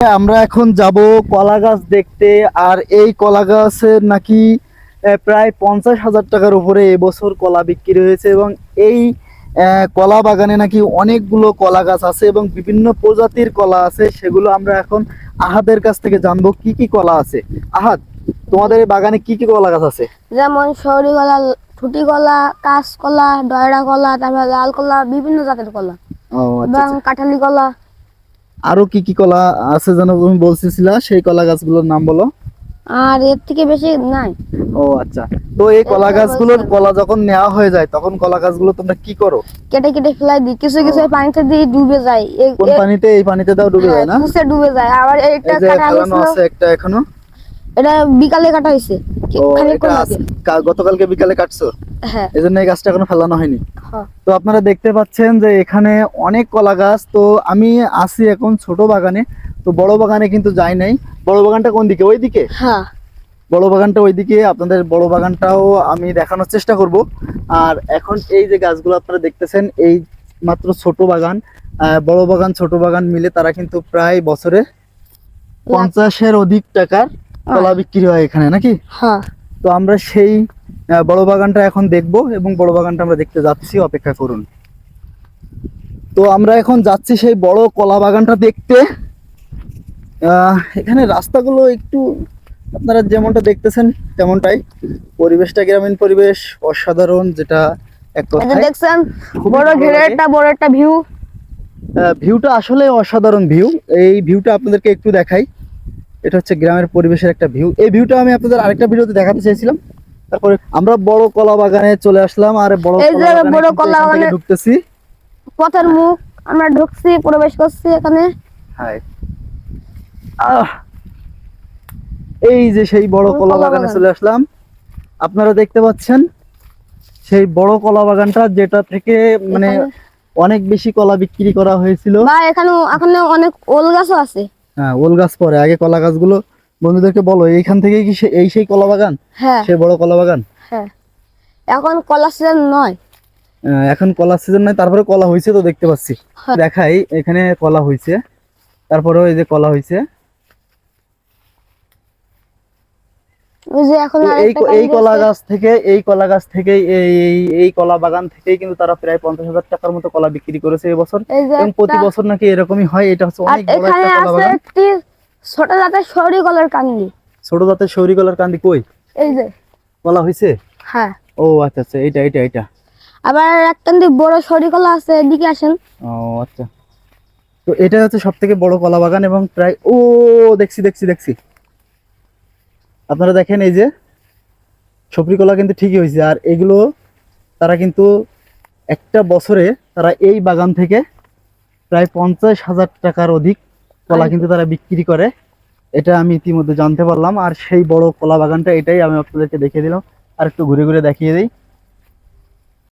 আমরা এখন যাব কলা গাছ দেখতে আর এই কলা গাছের নাকি প্রায় পঞ্চাশ হাজার টাকার উপরে এবছর কলা বিক্রি হয়েছে এবং এই কলা বাগানে নাকি অনেকগুলো কলা গাছ আছে এবং বিভিন্ন প্রজাতির কলা আছে সেগুলো আমরা এখন আহাদের কাছ থেকে জানব কি কি কলা আছে। আহাদ তোমাদের এই বাগানে কি কি কলা গাছ আছে? যেমন শহরি কলা ফুটি কলা কাঁচ কলা ডয়রা কলা তারপরে লাল কলা বিভিন্ন জাতের কলা ও আচ্ছা এবং কাঁঠালি কলা। আরও কি কি কলা আছে যেন তুমি বলছিলা সেই কলা গাছগুলোর নাম বলো। আর এর থেকে বেশি নাই। ও আচ্ছা। তো এই কলা গাছ গাছগুলোর কলা যখন নেওয়া হয়ে যায় তখন কলা গাছগুলো তোমরা কি করো? কেটে কেটে ফেলাই দিই। কিছু কিছু পানিতে দিয়ে ডুবে যায়। কোন পানিতে? এই পানিতে দাও ডুবে যায় না? হ্যাঁ, ডুবে যায়। আবার এটা কাটা আছে একটা এখনও। এটা বিকালে কাটা হয়েছে। গতকালকে বিকালে কাটছো? হ্যাঁ। এই জন্য এই গাছটা এখনও ফেলানো হয়নি। হ্যাঁ। তো আপনারা দেখতে পাচ্ছেন যে এখানে অনেক কলা গাছ। তো আমি আছি এখন ছোট বাগানে। তো বড় বাগানে কিন্তু যাই নাই। বড় বাগানটা কোন দিকে? ওই দিকে হ্যাঁ। বড় বাগানটা ওইদিকে। আপনাদের বড় বাগানটাও আমি দেখানোর চেষ্টা করব। আর এখন এই যে গাছগুলো আপনারা দেখতেছেন এই মাত্র ছোট বাগান। আহ, বড় বাগান ছোট বাগান মিলে তারা কিন্তু প্রায় বছরে পঞ্চাশের অধিক টাকার কলা বিক্রি হয় এখানে নাকি? হ্যাঁ। তো আমরা সেই বড় বাগানটা এখন দেখব এবং বড় বাগানটা আমরা দেখতে যাচ্ছি অপেক্ষা করুন। তো আমরা এখন যাচ্ছি সেই বড় কলা বাগানটা দেখতে। এখানে রাস্তাগুলো একটু আপনারা যেমনটা দেখতেছেন তেমনটাই। পরিবেশটা গ্রামীণ পরিবেশ অসাধারণ যেটা এক কথায় দেখছেন খুবই বড় ঘেরে একটা বড় একটা ভিউ। ভিউটা আসলে অসাধারণ ভিউ। এই ভিউটা আপনাদেরকে একটু দেখাই। এটা হচ্ছে গ্রামের পরিবেশের একটা ভিউ এই ভিউটা আমি আপনাদের আরেকটা ভিডিওতে দেখাতে চেয়েছিলাম। তারপরে আমরা বড় কলা বাগানে চলে আসলাম আর বড় এই যে বড় কলা বাগানে- ঢুকতেছি। পথের মুখ আমরা ঢুকছি প্রবেশ করছি এখানে। হাই। এই যে সেই বড় কলা কলা বাগানে চলে আসলাম। আপনারা দেখতে পাচ্ছেন সেই বড় কলা বাগানটা যেটা থেকে মানে অনেক বেশি কলা বিক্রি করা হয়েছিল। বা এখানে এখানে অনেক ওল গাছও আছে। হ্যাঁ ওল গাছ পরে। আগে কলা গাছগুলো বন্ধুদেরকে বলো এইখান থেকে কি এই সেই কলা বাগান? হ্যাঁ। সেই বড় কলা বাগান? হ্যাঁ। এখন কলা সিজন নয়। এখন কলা সিজন নয় তারপরে কলা হয়েছে তো দেখতে পাচ্ছি। হ্যাঁ। দেখাই এখানে কলা হয়েছে তারপরে ওই যে কলা হয়েছে ওই যে এখন তো এই কলা গাছ থেকে এই কলা গাছ থেকে এই এই- কলা বাগান থেকেই কিন্তু তারা প্রায় পঞ্চাশ হাজার টাকার মতো কলা বিক্রি করেছে এবছর এবং প্রতি বছর নাকি এরকমই হয় এটা হচ্ছে অনেক বড় একটা কলা বাগান। ছোট জাতের শহরি কলার কান্দি। ছোট জাতের সৌরি কলার কান্দি কই? এই যে। কলা হয়েছে? হ্যাঁ। ও আচ্ছা আচ্ছা এইটা এইটা এইটা। আবার এক কান্দি বড় শহরি কলা আছে এদিকে আসেন। ও আচ্ছা। তো এটা হচ্ছে সব থেকে বড় কলা বাগান এবং প্রায় ও দেখছি দেখছি দেখছি। আপনারা দেখেন এই যে সবরি কলা কিন্তু ঠিকই হয়েছে আর এগুলো তারা কিন্তু একটা বছরে তারা এই বাগান থেকে প্রায় পঞ্চাশ হাজার টাকার অধিক কলা কিন্তু তারা বিক্রি করে। এটা আমি ইতিমধ্যে জানতে পারলাম আর সেই বড় কলা বাগানটা এটাই আমি আপনাদেরকে দেখিয়ে দিলাম। আর একটু ঘুরে ঘুরে দেখিয়ে দিই।